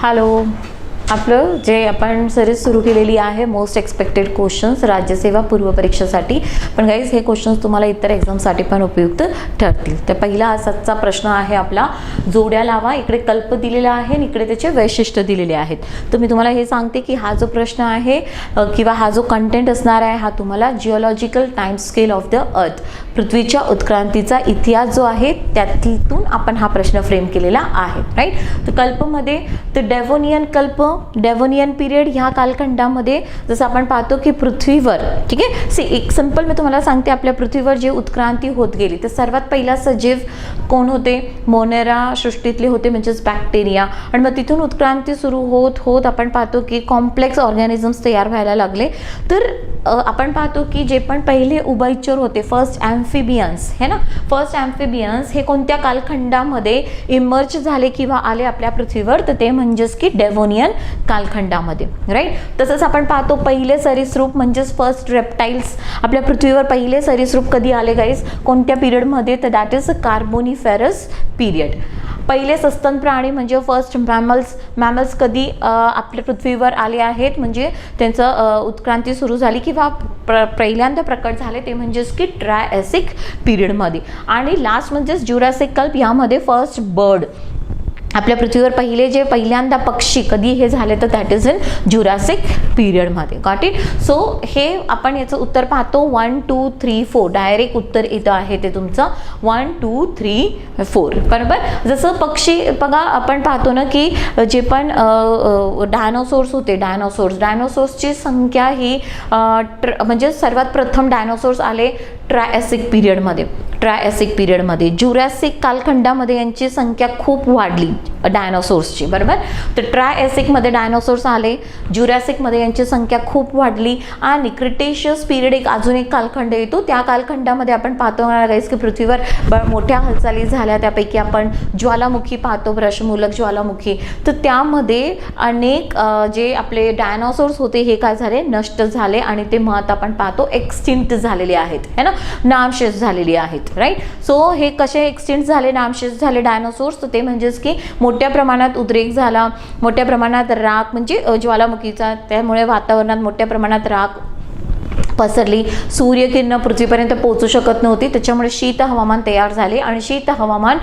Hello. आपलं जे आपण सिरीज सुरू केलेली आहे मोस्ट एक्सपेक्टेड क्वेश्चन्स राज्यसेवा पूर्व परीक्षेसाठी. पण गाईज हे क्वेश्चन्स तुम्हाला इतर एक्झामसाठी पण उपयुक्त ठरतील. तर पहिला आजचा प्रश्न आहे आपला. जोड्या लावा इकडे कल्प दिलेला आहे आणि इकडे त्याचे वैशिष्ट्य दिलेले आहेत. तर मी तुम्हाला हे सांगते की हा जो प्रश्न आहे किंवा हा जो कंटेंट असणार आहे हा तुम्हाला geological time scale of the earth पृथ्वीच्या उत्क्रांतीचा इतिहास जो आहे त्यातून आपण हा प्रश्न फ्रेम केलेला आहे राईट तर कल्पमध्ये तर डेव्होनियन कल्प डेव्होनियन पिरियड ह्या कालखंडामध्ये जसं आपण पाहतो की पृथ्वीवर ठीक आहे? सी एक सिंपल मी तुम्हाला सांगते आपल्या पृथ्वीवर जे उत्क्रांती होत गेली तर सर्वात पहिला सजीव कोण होते? मोनेरा सृष्टीतले होते म्हणजेच बॅक्टेरिया आणि मग तिथून उत्क्रांती सुरू होत होत आपण पाहतो की कॉम्प्लेक्स ऑर्गॅनिझम्स तयार व्हायला लागले. तर आपण पाहतो की जे पण पहिले उभयचर होते फर्स्ट ॲम्फिबियन्स हे ना? फर्स्ट ॲम्फिबियन्स हे कोणत्या कालखंडामध्ये इमर्ज झाले किंवा आले आपल्या पृथ्वीवर? तर ते म्हणजेच की डेव्होनियन कालखंडामध्ये राईट तसंच आपण पाहतो पहिले सरीसृप म्हणजेच फर्स्ट रेप्टाईल्स आपल्या पृथ्वीवर पहिले सरीसरूप कधी आले गाईज कोणत्या पिरियडमध्ये तर that is a Carboniferous period पहिले सस्तन प्राणी म्हणजे फर्स्ट मॅमल्स मॅमल्स कधी आपल्या पृथ्वीवर आले आहेत म्हणजे त्यांचं उत्क्रांती सुरू झाली किंवा प्र पहिल्यांदा प्रकट झाले ते म्हणजे म्हणजेच की ट्रायसिक पिरियडमध्ये आणि लास्ट म्हणजेच ज्युरासिक कल्प यामध्ये फर्स्ट बर्ड आपल्या पृथ्वीवर पहिले जे पहिल्यांदा पक्षी कधी हे झाले तर दॅट इज इन ज्युरासिक पिरियडमध्ये गॉट इट सो हे आपण याचं उत्तर पाहतो. One two three four direct उत्तर येतं आहे ते तुमचं. वन टू थ्री फोर बरोबर? जसं पक्षी बघा आपण पाहतो ना की जे पण डायनोसोर्स होते डायनोसोर्स डायनोसोर्सची संख्या ही ट्र म्हणजे सर्वात प्रथम डायनोसोर्स आले ट्रायॅसिक पिरियडमध्ये ट्रायॅसिक पिरियडमध्ये ज्युरॅसिक कालखंडामध्ये यांची संख्या खूप वाढली डायनोसोर्सची बरोबर? तर ट्रायसिकमध्ये डायनोसोर्स आले ज्युरॅसिकमध्ये यांची संख्या खूप वाढली आणि क्रिटेशियस पिरियड एक अजून एक कालखंड येतो. त्या कालखंडामध्ये आपण पाहतो गाईस की पृथ्वीवर ब- मोठ्या हालचाली झाल्या त्यापैकी आपण ज्वालामुखी पाहतो भ्रशमूलक ज्वालामुखी. तर त्यामध्ये अनेक जे आपले डायनोसोर्स होते हे काय झाले? नष्ट झाले आणि ते मत आपण पाहतो एक्सटिंक्ट झालेले आहेत. है ना? नामशेष झालेली आहेत राईट सो हे कसे एक्सटेंड झाले नामशेष झाले डायनोसोर्स तर ते म्हणजेच की मोठ्या प्रमाणात उद्रेक झाला मोठ्या प्रमाणात राख म्हणजे ज्वालामुखीचा त्यामुळे वातावरणात मोठ्या प्रमाणात राख पसरली. सूर्यकिरणं पृथ्वीपर्यंत पोहोचू शकत नव्हती. त्याच्यामुळे शीत हवामान तयार झाले आणि शीत हवामान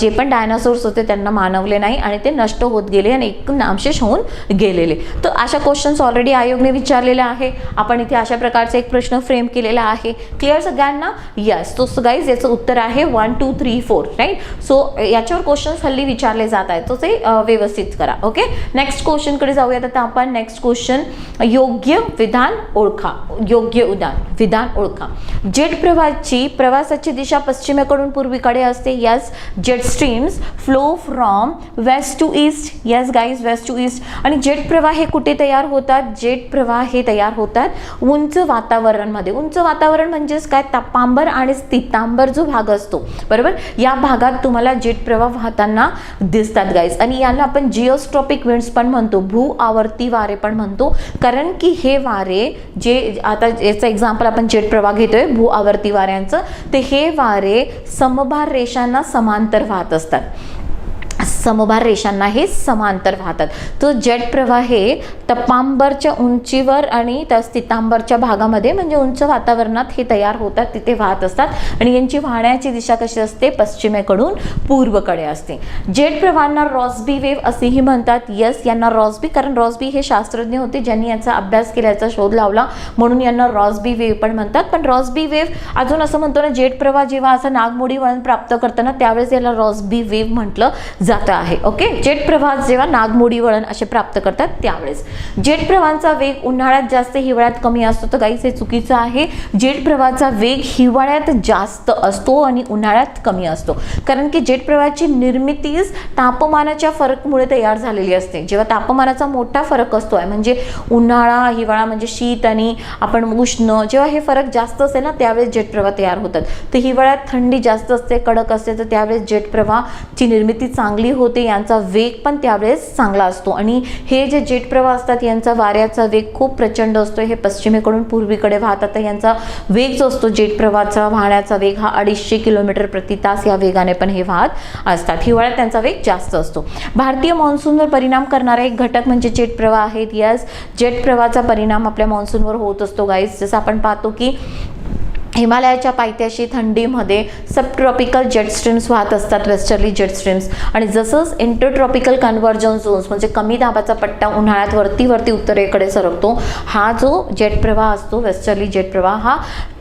जे पण डायनासोर्स होते त्यांना मानवले नाही आणि ते नष्ट होत गेले आणि एक नामशेष होऊन गेलेले. तर अशा क्वेश्चन्स ऑलरेडी आयोगने विचारलेले आहे. आपण इथे अशा प्रकारचा एक प्रश्न फ्रेम केलेला आहे. क्लिअर सगळ्यांना? यस तो गाईज याचं उत्तर आहे one two three four right so याच्यावर क्वेश्चन्स हल्ली विचारले जात आहेत. तो ते व्यवस्थित करा. ओके नेक्स्ट क्वेश्चनकडे जाऊयात. आता आपण नेक्स्ट क्वेश्चन योग्य विधान ओळखा. योग्य उदान विधान ओळखा. जेट प्रवाहाची प्रवासाची दिशा पश्चिमेकडून पूर्वीकडे असते. Yes jet streams flow from west to east yes guys west to east आणि जेट प्रवाह हे कुठे तयार होतात? जेट प्रवाह हे तयार होतात उंच वातावरणमध्ये. उंच वातावरण म्हणजेच काय? तापांबर आणि स्थितांबर जो भाग असतो. बरोबर? या भागात तुम्हाला जेट प्रवाह वाहताना दिसतात गाईज आणि याला आपण जिओस्ट्रॉपिक विंड्स पण म्हणतो. भू आवर्ती वारे पण म्हणतो. कारण की हे वारे जे आता याचं एक्झाम्पल आपण जेट प्रवाह घेतोय भू आवर्ती वाऱ्यांचं. ते हे वारे समभार रेषांना समांतर वाहत असतात. समभार रेषांना हे समांतर वाहतात तर जेट प्रवाह हे तपांबरच्या उंचीवर आणि त्या स्थितांबरच्या भागामध्ये म्हणजे उंच वातावरणात हे तयार होतात तिथे वाहत असतात. आणि यांची वाहण्याची दिशा कशी असते? पश्चिमेकडून पूर्वकडे असते. जेट प्रवाहांना रॉसबी वेव्ह असेही म्हणतात. यस यांना रॉसबी कारण रॉसबी हे शास्त्रज्ञ होते ज्यांनी याचा अभ्यास केल्याचा शोध लावला म्हणून यांना रॉसबी वेव्ह पण म्हणतात. पण रॉसबी वेव्ह अजून असं म्हणतो ना जेट प्रवाह जेव्हा असं नागमोडी वळण प्राप्त करताना त्यावेळेस याला रॉसबी वेव्ह म्हटलं जातं आहे ओके जेट प्रवाह जेव्हा नागमोडी वळण असे प्राप्त करतात त्यावेळेस. जेट प्रवाहांचा वेग उन्हाळ्यात जास्त हिवाळ्यात कमी असतो तर काहीच हे चुकीचं आहे. जेट प्रवाहाचा वेग हिवाळ्यात जास्त असतो आणि उन्हाळ्यात कमी असतो. कारण की जेट प्रवाहाची निर्मितीच तापमानाच्या फरकमुळे तयार झालेली असते. जेव्हा तापमानाचा मोठा फरक असतो आहे म्हणजे उन्हाळा हिवाळा म्हणजे शीत आणि आपण उष्ण जेव्हा हे फरक जास्त असेल ना त्यावेळेस जेट प्रवाह तयार होतात. तर हिवाळ्यात थंडी जास्त असते कडक असते तर त्यावेळेस जेट प्रवाहाची निर्मिती चांगली चांगली होते यांचा वेग पण त्यावेळेस चांगला असतो. आणि हे जे जेट प्रवाह असतात यांचा वाऱ्याचा वेग खूप प्रचंड असतो. हे पश्चिमेकडून पूर्वीकडे वाहतात तर यांचा वेग जो असतो जेट प्रवाहाचा वाहण्याचा वेग हा अडीचशे किलोमीटर प्रति तास या वेगाने पण हे वाहत असतात. हिवाळ्यात त्यांचा वेग जास्त असतो. भारतीय मान्सूनवर परिणाम करणारा एक घटक म्हणजे जेट प्रवाह आहेत. यस जेट प्रवाहाचा परिणाम आपल्या मान्सूनवर होत असतो गाईज जसं आपण पाहतो की हिमालयाच्या पायथ्याशी थंडीमध्ये सबट्रॉपिकल जेट स्ट्रीम्स वाहत असतात वेस्टर्ली जेट स्ट्रीम्स. आणि जसंच इंटरट्रॉपिकल कन्व्हर्जन झोन्स म्हणजे कमी दाबाचा पट्टा उन्हाळ्यात वरती वरती उत्तरेकडे सरकतो हा जो जेट प्रवाह असतो वेस्टर्ली जेट प्रवाह हा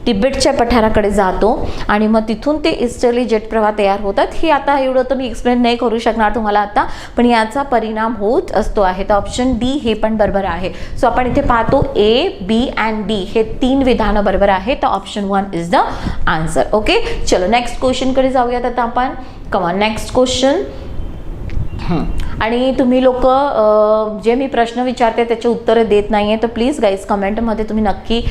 तिबेटच्या पठाराकडे जातो आणि मग तिथून ते इस्टर्ली जेट प्रवाह तयार होतात. हे आता एवढं तर मी एक्सप्लेन नाही करू शकणार तुम्हाला आता पण याचा परिणाम होत असतो आहे. तर ऑप्शन डी हे पण बरोबर आहे. सो आपण इथे पाहतो ए बी अँड डी हे तीन विधानं बरोबर आहे तर option one is the answer okay चलो नेक्स्ट क्वेश्चनकडे जाऊयात आता आपण. कमा नेक्स्ट क्वेश्चन आणि तुम्ही लोक जे मी प्रश्न विचारते त्याचे उत्तरं देत नाही आहे तर प्लीज गाईज कमेंटमध्ये तुम्ही नक्की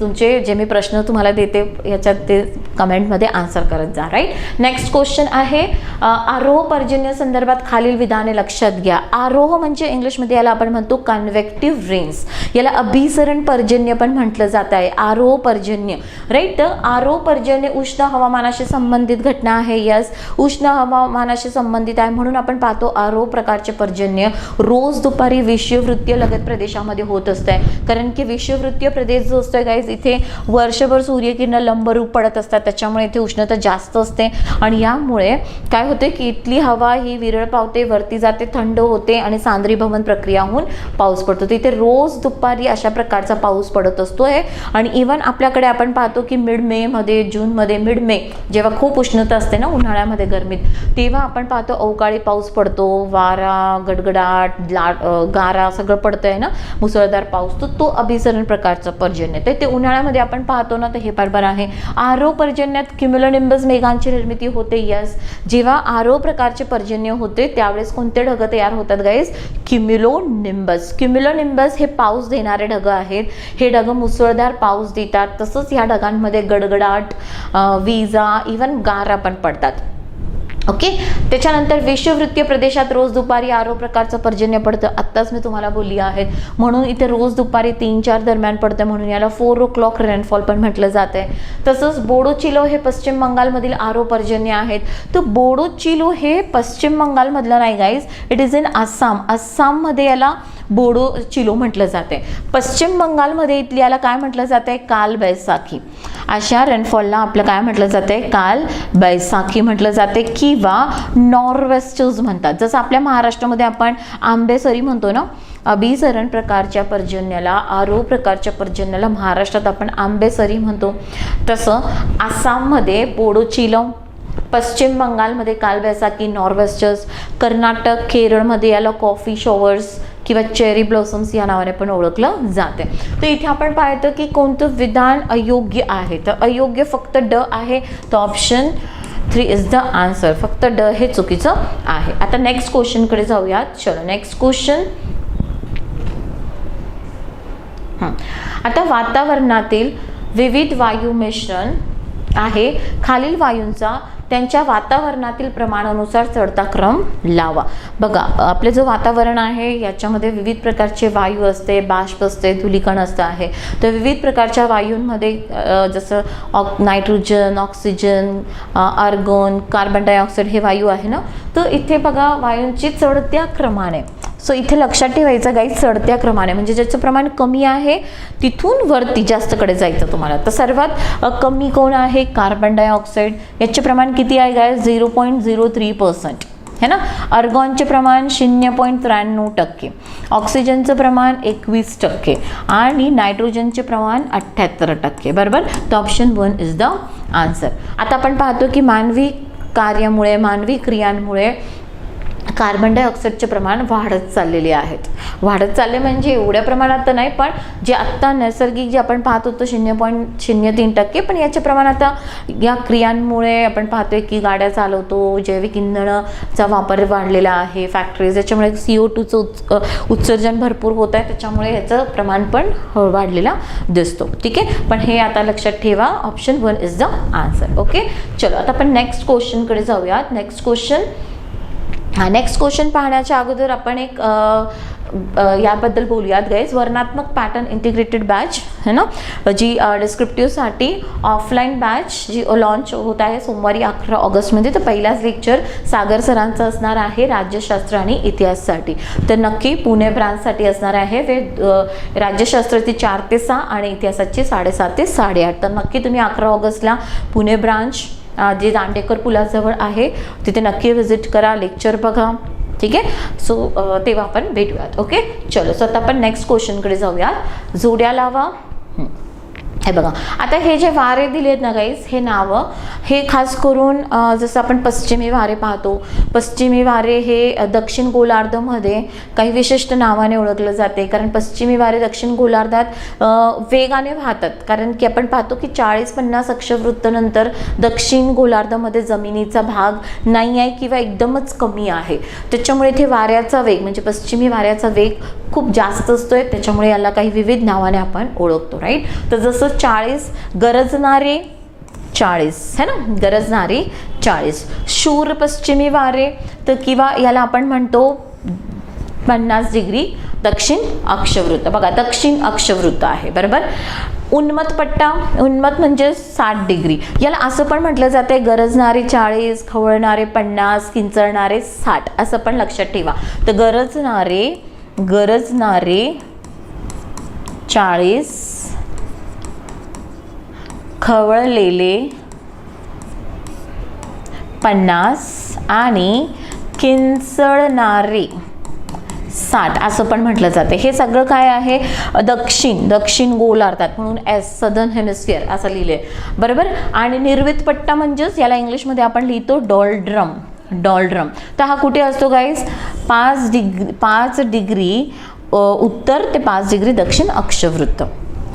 तुमचे जे मी प्रश्न तुम्हाला देते याच्यात ते कमेंटमध्ये आन्सर करत जा राईट नेक्स्ट क्वेश्चन आहे आरोह पर्जन्य संदर्भात खालील विधाने लक्षात घ्या. आरोह म्हणजे इंग्लिशमध्ये याला आपण म्हणतो कन्व्हेक्टिव्ह रेन्स याला अभिसरण पर्जन्य पण म्हटलं जात आहे आरोह पर्जन्य. राईट तर आरोह पर्जन्य उष्ण हवामानाशी संबंधित घटना आहे यस उष्ण हवामानाशी संबंधित आहे म्हणून आपण पाहतो आरोह प्रकारचे पर्जन्य रोज दुपारी विषुववृत्तीय लगत प्रदेशामध्ये होत असते कारण की विषुववृत्तीय प्रदेश जो असतोय गाईज इथे वर्षभर सूर्यकिरण लंबरूप पडत असतात. त्याच्यामुळे इथे उष्णता जास्त असते. आणि यामुळे काय होते की इथली हवा ही विरळ पावते वरती जाते थंड होते आणि सांद्री भवन प्रक्रिया होऊन पाऊस पडतो. तर इथे रोज दुपारी अशा प्रकारचा पाऊस पडत असतोय. आणि इवन आपल्याकडे आपण पाहतो की मिड मे मध्ये जूनमध्ये मिड मे जेव्हा खूप उष्णता असते ना उन्हाळ्यामध्ये गरमीत तेव्हा आपण पाहतो अवकाळी पाऊस पडतो. वारा गडगडाट लाट गारा सगळं पडतंय ना? मुसळधार पाऊस. तर तो अभिसरण प्रकारचा पर्जन्य. तर ते उन्हाळ्यामध्ये आपण पाहतो ना तर हे बरोबर आहे. आरो पर्जन्यात क्युम्युलोनिंबस मेघांची निर्मिती होते यस जेव्हा आरो प्रकारचे पर्जन्य होते त्यावेळेस कोणते ढग तयार होतात गाईज क्युम्युलो निंबस निंबस हे पाऊस देणारे ढग आहेत. हे ढग मुसळधार पाऊस देतात. तसंच ह्या ढगांमध्ये गडगडाट विजा इवन गारा पण पडतात. ओके त्याच्यानंतर विश्ववृत्तीय प्रदेशात रोज दुपारी आरो प्रकारचं पर्जन्य पडतं. आत्ताच मी तुम्हाला बोलली आहेत म्हणून इथे रोज दुपारी तीन चार दरम्यान पडतं म्हणून याला फोर ओ क्लॉक रेनफॉल पण म्हटलं जात आहे तसंच बोडो चिलो हे पश्चिम बंगालमधील आरो पर्जन्य आहेत. तर बोडो चिलो हे पश्चिम बंगालमधलं नाही guys it is in Assam आसाममध्ये याला बोडो चिलो म्हटलं जाते पश्चिम बंगालमध्ये इथली याला काय म्हटलं जाते काल बैसाखी. अशा रेनफॉलला आपलं काय म्हटलं जाते काल बैसाखी म्हटलं जाते किंवा नॉर्वेस्टर्स म्हणतात. जसं आपल्या महाराष्ट्रामध्ये आपण आंबेसरी म्हणतो ना अभिसरण प्रकारच्या पर्जन्याला आरो प्रकारच्या पर्जन्याला महाराष्ट्रात आपण आंबेसरी म्हणतो. तसं आसाममध्ये बोडोचिलम पश्चिम बंगालमध्ये कालबैसाखी नॉर्वेस्टर्स कर्नाटक केरळमध्ये याला कॉफी शॉवर्स किंवा चेरी ब्लॉसम्स या नावाने पण ओळखलं जाते. तर इथे आपण पाहतो की कोणतं विधान अयोग्य आहे? तर अयोग्य फक्त ड आहे. तर option three is the answer फक्त ड हे चुकीचं आहे. आता नेक्स्ट क्वेश्चनकडे जाऊयात. चलो नेक्स्ट क्वेश्चन आता वातावरणातील विविध वायू मिश्रण आहे. खालील वायूंचा त्यांच्या वातावरणातील प्रमाणानुसार चढता क्रम लावा. बघा आपले जो वातावरण आहे याच्यामध्ये विविध प्रकारचे वायू असते बाष्प असते धुलीकण असतं आहे. तर विविध प्रकारच्या वायूंमध्ये जसं awk nitrogen oxygen argon carbon dioxide हे वायू आहे ना? तर इथे बघा वायूंची चढत्या क्रमाने सो इथे लक्षात ठेवायचं गाई चढत्या क्रमाने. म्हणजे ज्याचं प्रमाण कमी आहे तिथून वरती जास्तकडे जायचं तुम्हाला. तर सर्वात कमी कोण आहे? कार्बन डायऑक्साईड याचे प्रमाण किती आहे गाय zero point zero three percent है ना? अर्गॉनचे प्रमाण शून्य पॉईंट त्र्याण्णव टक्के. ऑक्सिजनचं प्रमाण एकवीस टक्के. आणि नायट्रोजनचे प्रमाण अठ्ठ्याहत्तर टक्के. बरोबर? तर option one is the answer आता आपण पाहतो की मानवी कार्यामुळे मानवी क्रियांमुळे कार्बन डायऑक्साईडचे प्रमाण वाढत चाललेले आहेत. वाढत चालले म्हणजे एवढ्या प्रमाणात तर नाही पण जे आत्ता नैसर्गिक जे आपण पाहत होतो शून्य पॉईंट शून्य तीन टक्के पण याचे प्रमाण आता या क्रियांमुळे आपण पाहतोय की गाड्या चालवतो जैविक इंधनाचा वापर वाढलेला आहे फॅक्टरीज याच्यामुळे सी ओ टूचं उत्स उत्सर्जन भरपूर होत आहे त्याच्यामुळे ह्याचं प्रमाण पण वाढलेला दिसतो. ठीक आहे? पण हे आता लक्षात ठेवा option one is the answer okay चलो आता आपण नेक्स्ट क्वेश्चनकडे जाऊयात. नेक्स्ट क्वेश्चन नेक्स्ट क्वेश्चन पाहण्याच्या अगोदर आपण एक याबद्दल बोलूयात गाईज वर्णात्मक पॅटर्न इंटिग्रेटेड बॅच है ना? जी डिस्क्रिप्टिव्हसाठी ऑफलाईन बॅच जी लॉन्च होत आहे सोमवारी अकरा ऑगस्टमध्ये. तर पहिलाच लेक्चर सागर सरांचं असणार आहे राज्यशास्त्र आणि इतिहाससाठी. तर नक्की पुणे ब्रांचसाठी असणार आहे. ते राज्यशास्त्राची चार ते सहा आणि इतिहासाची साडेसात ते साडेआठ. तर नक्की तुम्ही अकरा ऑगस्टला पुणे ब्रांच जे दांडेकर पुलाजवळ आहे तिथे नक्की व्हिजिट करा लेक्चर बघा ठीक आहे? सो तेव्हा आपण भेटूयात ओके चलो सो आता आपण नेक्स्ट क्वेश्चनकडे जाऊयात. जोड्या लावा. हे बघा. आता हे जे वारे दिले आहेत ना गाईज हे नावं हे खास करून जसं आपण पश्चिमी वारे पाहतो पश्चिमी वारे हे दक्षिण गोलार्धमध्ये काही विशिष्ट नावाने ओळखलं जाते. कारण पश्चिमी वारे दक्षिण गोलार्धात वेगाने वाहतात. कारण की आपण पाहतो की चाळीस पन्नास अक्षवृत्तनंतर दक्षिण गोलार्धामध्ये जमिनीचा भाग नाही आहे किंवा एकदमच कमी आहे. त्याच्यामुळे इथे वाऱ्याचा वेग म्हणजे पश्चिमी वाऱ्याचा वेग खूप जास्त असतोय. त्याच्यामुळे याला काही विविध नावाने आपण ओळखतो राईट तर जसं चाळीस गरजणारे चाळीस है ना? गरजणारे चाळीस. शूर पश्चिमी वारे तर किंवा याला आपण म्हणतो पन्नास डिग्री दक्षिण अक्षवृत्त. बघा दक्षिण अक्षवृत्त आहे बरोबर? उन्मत पट्टा उन्मत म्हणजे साठ डिग्री. याला असं पण म्हटलं जाते गरजणारे चाळीस खवळणारे पन्नास किंचळणारे साठ असं पण लक्षात ठेवा. तर गरजणारे गरजणारे चाळीस खवळलेले पन्नास आणि किंचळणारे साठ असं पण म्हटलं जाते. हे सगळं काय आहे? दक्षिण दक्षिण गोलार्धात म्हणून एस सदर्न हेमिस्फिअर असं लिहिले बरोबर? आणि निर्वित पट्टा म्हणजेच याला इंग्लिशमध्ये आपण लिहितो डॉलड्रम डॉल्ड्रम. तर हा कुठे असतो गाईज पाच डिग्री पाच डिग्री उत्तर ते पाच डिग्री दक्षिण अक्षवृत्त.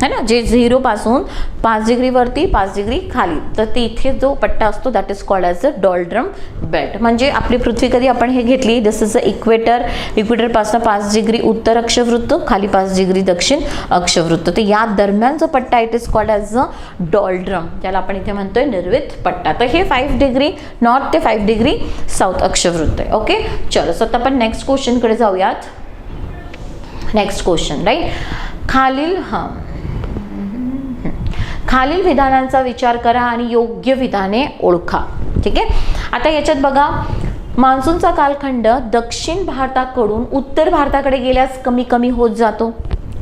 है ना? जे झिरोपासून पाच डिग्रीवरती पाच डिग्री खाली. तर ते इथे जो पट्टा असतो that is called as a doldrum belt म्हणजे आपली पृथ्वी कधी आपण हे घेतली? दिस इज अ इक्वेटर इक्वेटरपासून पाच डिग्री उत्तर अक्षवृत्त खाली पाच डिग्री दक्षिण अक्षवृत्त. तर या दरम्यान जो पट्टा it is called as a doldrum ज्याला आपण इथे म्हणतोय निर्वित पट्टा. तर हे फाईव्ह डिग्री नॉर्थ ते फाईव्ह डिग्री साऊथ अक्षवृत्त आहे. ओके चलो सो आता आपण नेक्स्ट क्वेश्चनकडे जाऊयात. नेक्स्ट क्वेश्चन राईट खालील हां. खालील विधानांचा विचार करा आणि योग्य विधाने ओळखा. ठीक आहे? आता याच्यात बघा मान्सूनचा कालखंड दक्षिण भारताकडून उत्तर भारताकडे गेल्यास कमी कमी होत जातो.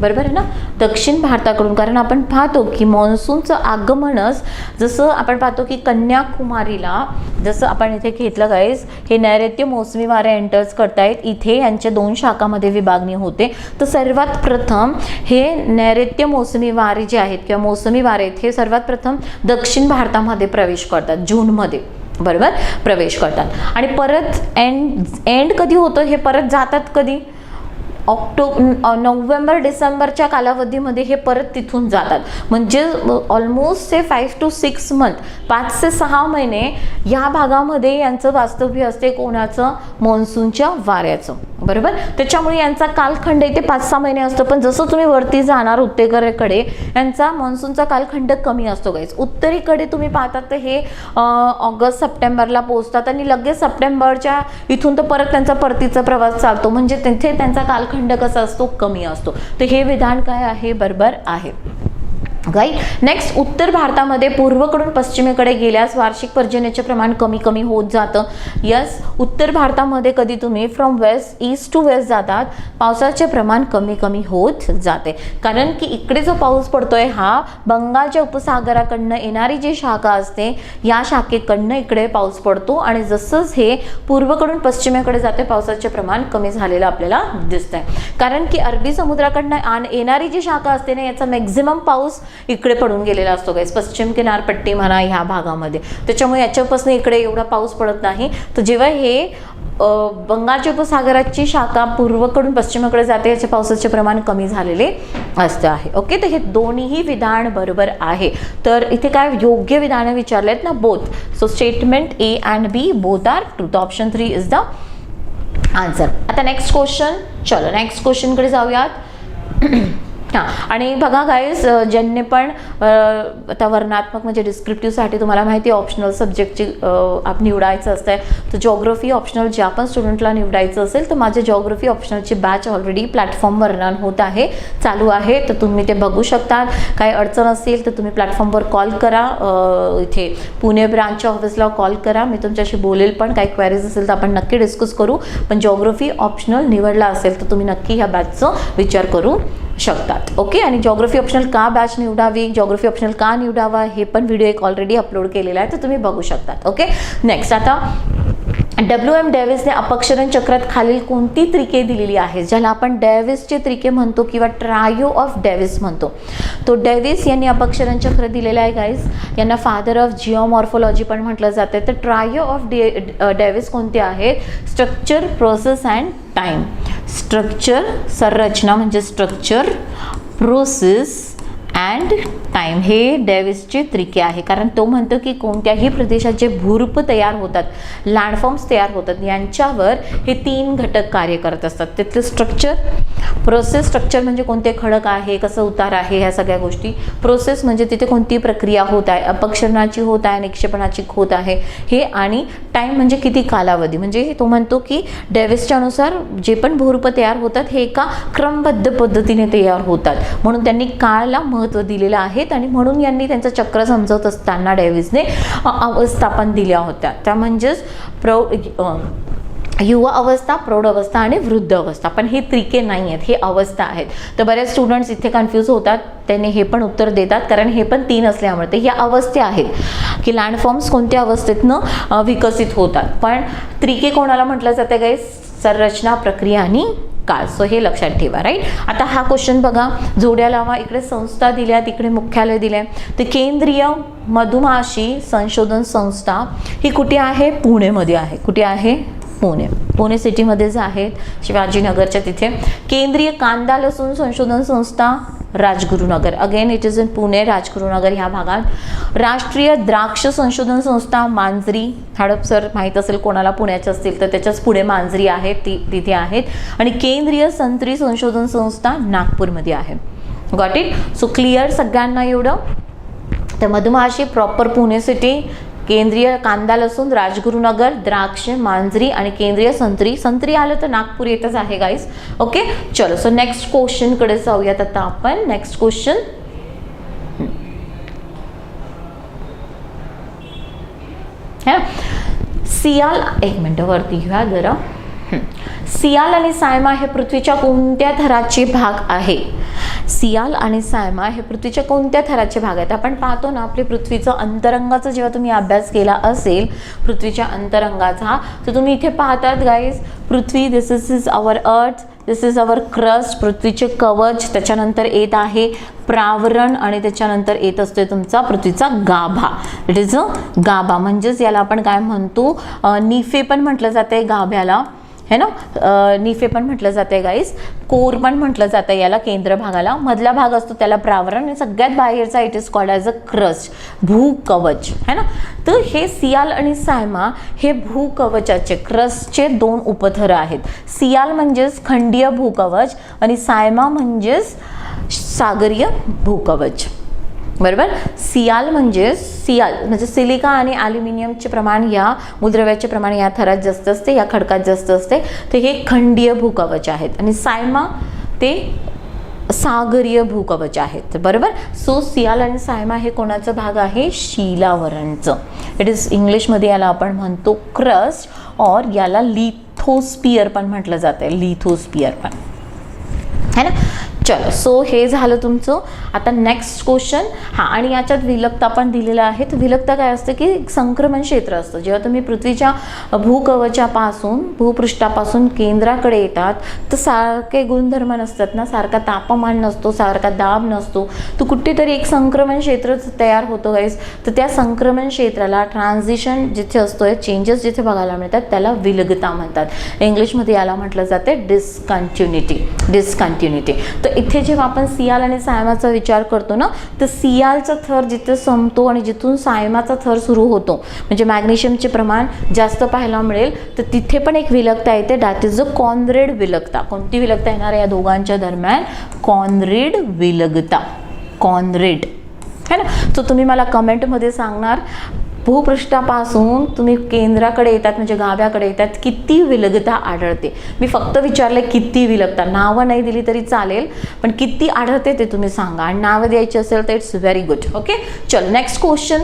बरोबर आहे ना? दक्षिण भारताकडून कारण आपण पाहतो की मान्सूनचं आगमनच जसं आपण पाहतो की कन्याकुमारीला जसं आपण इथे घेतलं गाईज हे नैऋत्य मोसमी वारे एंटर्स करतायत. इथे यांच्या दोन शाखामध्ये विभागणी होते. तर सर्वात प्रथम हे नैऋत्य मोसमी वारे जे आहेत किंवा मोसमी वारे आहेत हे सर्वात प्रथम दक्षिण भारतामध्ये प्रवेश करतात जूनमध्ये. बरोबर? प्रवेश करतात. आणि परत एंड एंड कधी होतं? हे परत जातात कधी? ऑक्टो नोव्हेंबर डिसेंबरच्या कालावधीमध्ये हे परत तिथून जातात. म्हणजे ऑलमोस्ट ते फाईव्ह टू सिक्स मंथ पाच ते सहा महिने या भागामध्ये यांचं वास्तव्य असते कोणाचं? मान्सूनच्या वाऱ्याचं. बरोबर? त्याच्यामुळे यांचा कालखंड इथे पाच सहा महिने असतो. पण जसं तुम्ही वरती जाणार उत्तरेकडे यांचा मान्सूनचा कालखंड कमी असतो गाईस उत्तरेकडे तुम्ही पाहतात तर हे ऑगस्ट सप्टेंबरला पोहोचतात. आणि लगेच सप्टेंबरच्या इथून तर परत त्यांचा परतीचा प्रवास चालतो. म्हणजे तिथे त्यांचा काल कालखंड कसा असतो? कमी असतो. तर हे विधान काय आहे? बरोबर आहे. राईट नेक्स्ट उत्तर भारतामध्ये पूर्वकडून पश्चिमेकडे गेल्यास वार्षिक पर्जन्याचे प्रमाण कमी कमी होत जातं. यस उत्तर भारतामध्ये कधी तुम्ही from west east to west जातात पावसाचे प्रमाण कमी कमी होत जाते. कारण की इकडे जो पाऊस पडतोय हा बंगालच्या उपसागराकडनं येणारी जी शाखा असते या शाखेकडनं इकडे पाऊस पडतो आणि जसंच हे पूर्वकडून पश्चिमेकडे जाते पावसाचे प्रमाण कमी झालेलं आपल्याला दिसतंय. कारण की अरबी समुद्राकडनं आण येणारी जी शाखा असते ना याचा मॅक्झिमम पाऊस इकडे पडून गेलेला असतो गाईस पश्चिम किनारपट्टी म्हणा ह्या भागामध्ये. त्याच्यामुळे याच्यापासून इकडे एवढा पाऊस पडत नाही. तर जेव्हा हे बंगालच्या उपसागराची शाखा पूर्वकडून पश्चिमेकडे जाते याचे पावसाचे प्रमाण कमी झालेले असते आहे. ओके तर हे दोन्हीही विधान बरोबर आहे. तर इथे काय योग्य विधानं विचारले आहेत ना? Both so statement A and B both are true the option three is the answer आता नेक्स्ट क्वेश्चन चलो नेक्स्ट क्वेश्चनकडे जाऊयात. हां आणि बघा गाईज ज्यांनी पण आता वर्णात्मक म्हणजे डिस्क्रिप्टिव्हसाठी तुम्हाला माहिती ऑप्शनल सब्जेक्टची आप निवडायचं असतं तर जॉग्रफी ऑप्शनल ज्या पण स्टुडंटला निवडायचं असेल तर माझे जॉग्रफी ऑप्शनलची बॅच ऑलरेडी प्लॅटफॉर्मवर रन होत आहे चालू आहे. तर तुम्ही ते बघू शकता काही अडचण असेल तर तुम्ही प्लॅटफॉर्मवर कॉल करा. इथे पुणे ब्रांचच्या ऑफिसला कॉल करा. मी तुमच्याशी बोलेल पण काही क्वेरीज असेल तर आपण नक्की डिस्कस करू. पण जॉग्रफी ऑप्शनल निवडला असेल तर तुम्ही नक्की ह्या बॅचचं विचार करू. शकतात. ओके आणि जॉग्रफी ऑप्शनल का बॅच निवडावी? जॉग्रफी ऑप्शनल का निवडावा? हे पण व्हिडिओ एक ऑलरेडी अपलोड केलेला आहे तर तुम्ही बघू शकतात. ओके नेक्स्ट आता डब्ल्यू एम डेव्हिसने अपक्षरण चक्रात खालील कोणती त्रिके दिलेली आहे ज्याला आपण डेव्हिसचे त्रिके म्हणतो किंवा ट्रायो ऑफ डेव्हिस म्हणतो. तो डेव्हिस यांनी अपक्षरण चक्र दिलेलं आहे गाईज यांना फादर ऑफ जिओमॉर्फोलॉजी पण म्हटलं जातं तर ट्रायो ऑफ डे डेव्हिस कोणते आहे? Structure process and time structure संरचना म्हणजे स्ट्रक्चर प्रोसेस अँड टाईम हे डेव्हिसचे त्रिके आहे. कारण तो म्हणतो की कोणत्याही प्रदेशात जे भूरूप तयार होतात लँडफॉर्म्स तयार होतात यांच्यावर हे तीन घटक कार्य करत असतात. त्यातलं स्ट्रक्चर प्रोसेस स्ट्रक्चर म्हणजे कोणते खडक आहे कसं उतार आहे ह्या सगळ्या गोष्टी. प्रोसेस म्हणजे तिथे कोणती प्रक्रिया होत आहे अपक्षरणाची होत आहे निक्षेपणाची होत आहे. हे आणि टाईम म्हणजे किती कालावधी? म्हणजे तो म्हणतो की डेव्हिसच्या अनुसार जे पण भूरूप तयार होतात हे एका क्रमबद्ध पद्धतीने तयार होतात. म्हणून त्यांनी काळला महत्त्व महत्त्व दिलेलं आहेत आणि म्हणून यांनी त्यांचं चक्र समजवत असताना डेव्हिसने अवस्थापन दिल्या होत्या. त्या म्हणजेच प्रौ युवा अवस्था प्रौढ अवस्था आणि वृद्ध अवस्था. पण हे त्रिके नाही आहेत हे अवस्था आहेत. तर बऱ्याच स्टुडंट्स इथे कन्फ्यूज होतात. त्याने हे पण उत्तर देतात कारण हे पण तीन असल्यामुळे. ते ह्या अवस्था आहेत की लँडफॉर्म्स कोणत्या अवस्थेतनं विकसित होतात. पण त्रिके कोणाला म्हटलं जातं काही संरचना प्रक्रिया आणि काळ. सो हे लक्षात ठेवा राईट आता हा क्वेश्चन बघा. जोड्या लावा. इकडे संस्था दिल्या तिकडे मुख्यालय दिले तर केंद्रीय मधुमाशी संशोधन संस्था ही कुठे आहे? पुणेमध्ये आहे. कुठे आहे? पुणे. पुणे सिटीमध्येच आहेत शिवाजीनगरच्या तिथे. केंद्रीय कांदा लसूण संशोधन संस्था Rajgurunagar. Again it is in Pune Rajgurunagar ह्या भागात. राष्ट्रीय द्राक्ष संशोधन संस्था मांजरी हडपसर माहीत असेल कोणाला? पुण्याचे असतील तर त्याच्याच पुढे मांजरी आहे ती तिथे आहेत. आणि केंद्रीय संत्री संशोधन संस्था नागपूरमध्ये आहे. गॉट इट सो क्लिअर सगळ्यांना एवढं? तर मधुमाशी प्रॉपर पुणे सिटी केंद्रीय कांदा लसूण राजगुरुनगर द्राक्ष मांजरी आणि केंद्रीय संत्री. संत्री आलं तर नागपूर येतच आहे गाईस ओके चलो सो नेक्स्ट क्वेश्चनकडे जाऊयात आता आपण. नेक्स्ट क्वेश्चन सियाल एक मिनटं वरती घ्या जरा. सियाल आणि सायमा हे पृथ्वीच्या कोणत्या थराचे भाग आहे? सियाल आणि सायमा हे पृथ्वीच्या कोणत्या थराचे भाग आहेत? आपण पाहतो ना आपली पृथ्वीचं अंतरंगाचा जेव्हा तुम्ही अभ्यास केला असेल पृथ्वीच्या अंतरंगाचा तर तुम्ही इथे पाहतात guys Prithvi this is is our earth this is our crust पृथ्वीचे कवच त्याच्यानंतर येत आहे प्रावरण आणि त्याच्यानंतर येत असतोय तुमचा पृथ्वीचा गाभा. इट इज अ गाभा. म्हणजेच याला आपण काय म्हणतो? निफे पण म्हटलं जाते गाभ्याला. है ना? निफे पण म्हटलं जाते गाईज कोर पण म्हटलं जातं याला केंद्र भागाला. मधला भाग असतो त्याला प्रावरण आणि सगळ्यात बाहेरचा it is called as a crust भूकवच. है ना? तर हे सियाल आणि सायमा हे भूकवचाचे क्रस्टचे दोन उपथर आहेत. सियाल म्हणजेच खंडीय भूकवच आणि सायमा म्हणजेच सागरीय भूकवच. बरोबर? सियाल म्हणजे सियाल म्हणजे सिलिका आणि ॲल्युमिनियमचे प्रमाण या मूलद्रव्याचे प्रमाण या थरात जास्त असते या खडकात जास्त असते. तर हे खंडीय भूकवच आहेत. आणि सायमा ते सागरीय भूकवच आहेत. बरोबर? सो सियाल आणि सायमा हे कोणाचा भाग आहे? शिलावरणचं. इट इज इंग्लिशमध्ये याला आपण म्हणतो क्रस्ट और याला लिथोस्पियर पण म्हटलं जातं लिथोस्पियर पण. है ना? चलो. सो हे झालं तुमचं. आता नेक्स्ट क्वेश्चन हां आणि याच्यात विलकता पण दिलेलं आहे. तर विलकता काय असतं की एक संक्रमण क्षेत्र असतं. जेव्हा तुम्ही पृथ्वीच्या भूकवचापासून भूपृष्ठापासून केंद्राकडे येतात तर सारखे गुणधर्म नसतात ना. सारखा तापमान नसतो सारखा दाब नसतो. तर कुठेतरी एक संक्रमण क्षेत्र तयार होतो गाईस तर त्या संक्रमण क्षेत्राला ट्रान्झिशन जिथे असतोय चेंजेस जिथे बघायला मिळतात त्याला विलगता म्हणतात. इंग्लिशमध्ये याला म्हटलं जाते डिसकंटिन्युटी डिसकंटिन्युटी तर इथे जेव्हा आपण सियाल आणि सायमाचा विचार करतो ना तर सियालचा थर जिथे संपतो आणि जिथून सायमाचा थर सुरू होतो म्हणजे मॅग्नेशियमचे प्रमाण जास्त पाहायला मिळेल तर तिथे पण एक विलगता येते. दॅट इज अ कॉनरेड विलगता. कोणती विलगता येणार आहे या दोघांच्या दरम्यान? कॉनरेड विलगता. कॉनरेड है ना? सो तुम्ही मला कमेंटमध्ये सांगणार भूपृष्ठापासून तुम्ही केंद्राकडे येतात म्हणजे गाव्याकडे येतात किती विलगता आढळते? मी फक्त विचारले किती विलगता. नावं नाही दिली तरी चालेल पण किती आढळते ते तुम्ही सांगा. आणि नावं द्यायची असेल तर इट्स व्हेरी गुड ओके चल नेक्स्ट क्वेश्चन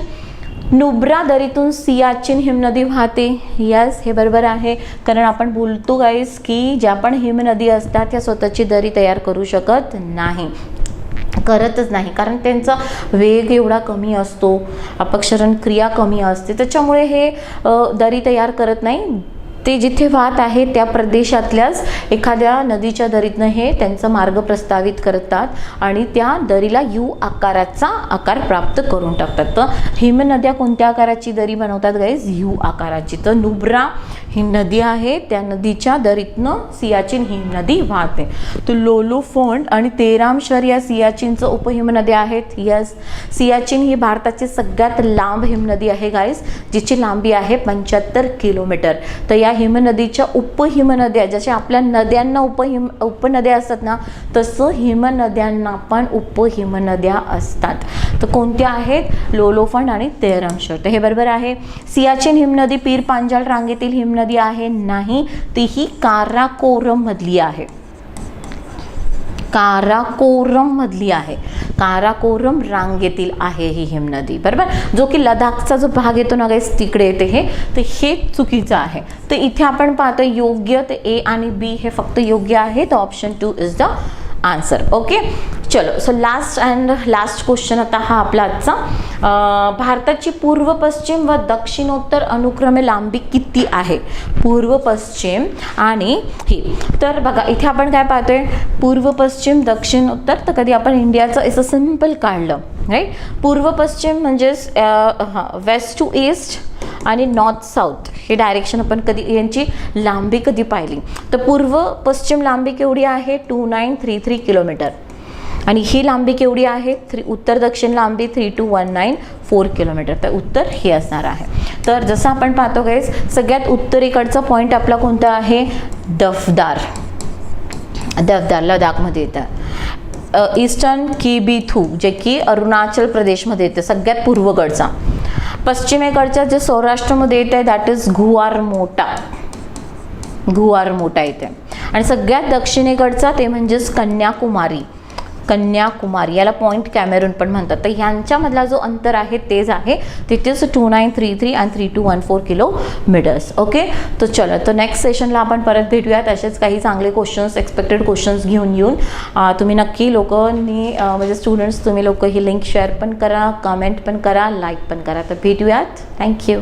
नुब्रा दरीतून सियाचीन हिमनदी वाहते. यस हे बरोबर आहे. कारण आपण बोलतो गाईस की ज्या पण हिमनदी असतात त्या स्वतःची दरी तयार करू शकत नाही. करतच नाही. कारण त्यांचा वेग एवढा कमी असतो अपक्षरण क्रिया कमी असते. त्याच्यामुळे हे दरी तयार करत नाही. ते जिथे वाहत आहे त्या प्रदेशातल्याच एखाद्या नदीच्या दरीतनं हे त्यांचा मार्ग प्रस्तावित करतात आणि त्या दरीला यू आकाराचा आकार प्राप्त करून टाकतात. तर हिमनद्या कोणत्या आकाराची दरी बनवतात गाईज यू आकाराची. तर नुब्रा ही नदी आहे त्या नदीच्या दरीतनं सियाचीन ही नदी वाहते. तर लोलो फोंड आणि तेरामशर या सियाचीनचं उपहिमनद्या आहेत. यस सियाचीन ही भारताची सगळ्यात लांब हिमनदी आहे गाईस जिची लांबी आहे पंच्याहत्तर किलोमीटर. तर या हिमनदीच्या उपहिमनद्या जशा आपल्या नद्यांना उपहिम उपनद्या असतात ना तसं हिमनद्यांना पण उपहिमनद्या असतात. तर कोणत्या आहेत? लोलोफंड आणि तेरमशर तर हे बरोबर आहे. सियाचीन हिमनदी पीर पांजाल रांगेतील नदी आहे नाही ती ही काराकोरम मधली आहे. काराकोरम मधली आहे. काराकोरम रांगेतील आहे ही हिमनदी. बरोबर? जो की लडाखचा जो भाग येतो ना गाईस तिकडे येते हे तर हे चुकीचं आहे. तर इथे आपण पाहतो योग्य ते ए आणि बी हे फक्त योग्य आहे तर option two is the answer okay चलो so last and last question आता हा आपला आजचा. भारताची पूर्व पश्चिम व दक्षिणोत्तर अनुक्रमे लांबी किती आहे? पूर्व पश्चिम आणि ही. तर बघा इथे आपण काय पाहतोय? पूर्व पश्चिम दक्षिण उत्तर तर कधी आपण इंडियाचं असं सिंपल काढलं राईट पूर्व पश्चिम म्हणजेच हां वेस्ट टू ईस्ट आणि नॉर्थ साऊथ हे डायरेक्शन आपण कधी यांची लांबी कधी पाहिली? तर पूर्व पश्चिम लांबी केवढी आहे? Two nine three three kilometre. आणि ही लांबी केवढी आहे? थ्री उत्तर दक्षिण लांबी three two one nine four kilometre तर उत्तर हे असणार आहे. तर जसं आपण पाहतो गाईज सगळ्यात उत्तरेकडचा पॉईंट आपला कोणता आहे? दफदार. दफदार लडाखमध्ये येतं. ईस्टर्न किबिथू जे की अरुणाचल प्रदेशमध्ये येतं सगळ्यात पूर्वकडचा. पश्चिमेकडच्या जे सौराष्ट्रामध्ये येत आहे दॅट इज घुआर मोटा घुआर मोठा येते आणि सगळ्यात दक्षिणेकडचा ते म्हणजेच कन्याकुमारी. कन्याकुमारी याला पॉईंट कॅमेरून पण म्हणतात. तर ह्यांच्यामधला जो अंतर आहे तेच आहे. तिथेच two nine three three and three two one four kilometres okay तर चलो तर नेक्स्ट सेशनला आपण परत भेटूयात. तसेच काही चांगले क्वेश्चन्स एक्सपेक्टेड क्वेश्चन्स घेऊन येऊन. तुम्ही नक्की लोकांनी म्हणजे स्टुडंट्स तुम्ही लोक ही लिंक शेअर पण करा कमेंट पण करा लाईक पण करा. तर भेटूयात. थँक्यू